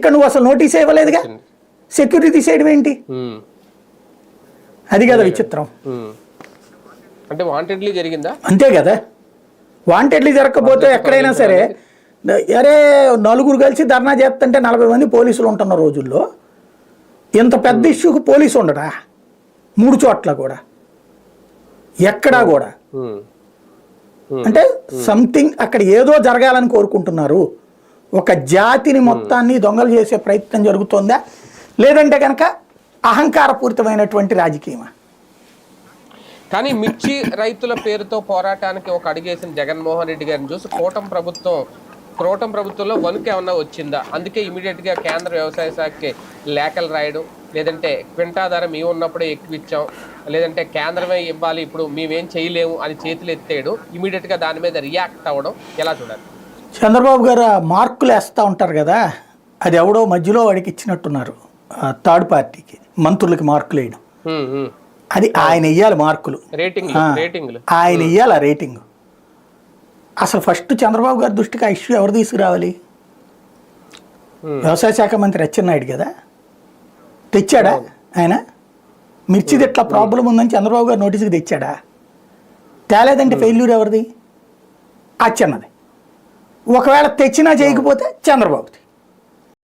ఇక్కడ నువ్వు అసలు నోటీస్ ఇవ్వలేదుగా? సెక్యూరిటీ తీసేయడం ఏంటి? అది కదా విచిత్రం. అంటే వాంటెడ్లీ జరిగిందా? అంతే కదా. వాంటెడ్లీ జరగకపోతే ఎక్కడైనా సరే అరే నలుగురు కలిసి ధర్నా చేస్తుంటే నలభై మంది పోలీసులు ఉంటున్న రోజుల్లో ఇంత పెద్ద ఇష్యూకి పోలీసు ఉండడా? మూడు చోట్ల కూడా. ఎక్కడా కూడా. అంటే సంథింగ్ అక్కడ ఏదో జరగాలని కోరుకుంటున్నారు. ఒక జాతిని మొత్తాన్ని దొంగలు చేసే ప్రయత్నం జరుగుతోందా? లేదంటే కనుక అహంకారపూరితమైనటువంటి రాజకీయమా? కానీ మిర్చి రైతుల పేరుతో పోరాటానికి ఒక అడిగేసిన జగన్మోహన్ రెడ్డి గారిని చూసి కూటమి ప్రభుత్వం కోటం ప్రభుత్వంలో వణుకు ఏమన్నా వచ్చిందా? అందుకే ఇమీడియట్గా కేంద్ర వ్యవసాయ శాఖకి లేఖలు రాయడం లేదంటే క్వింటా ధర మేము ఉన్నప్పుడే ఎక్కువ ఇచ్చాం లేదంటే కేంద్రమే ఇవ్వాలి ఇప్పుడు మేమేం చేయలేము అని చేతులు ఎత్తేయడం ఇమీడియట్గా దాని మీద రియాక్ట్ అవ్వడం ఎలా చూడాలి? చంద్రబాబు గారు మార్కులు వేస్తూ ఉంటారు కదా అది ఎవడో మధ్యలో వాడికి ఇచ్చినట్టున్నారు థర్డ్ పార్టీకి మంత్రులకి మార్కులు వేయడం. అది ఆయన ఇయ్యాలి మార్కులు. ఆయన ఇయ్యాలి ఆ రేటింగ్. అసలు ఫస్ట్ చంద్రబాబు గారి దృష్టికి ఆ ఇష్యూ ఎవరు తీసుకురావాలి. వ్యవసాయ శాఖ మంత్రి అచ్చెన్నాయుడు కదా. తెచ్చాడా ఆయన? మిర్చిది ఎట్లా ప్రాబ్లం ఉందని చంద్రబాబు గారు నోటీస్కి తెచ్చాడా? తేలేదంటే ఫెయిల్యూర్ ఎవరిది? అచ్చెన్నది. ఒకవేళ తెచ్చినా చేయకపోతే చంద్రబాబుది.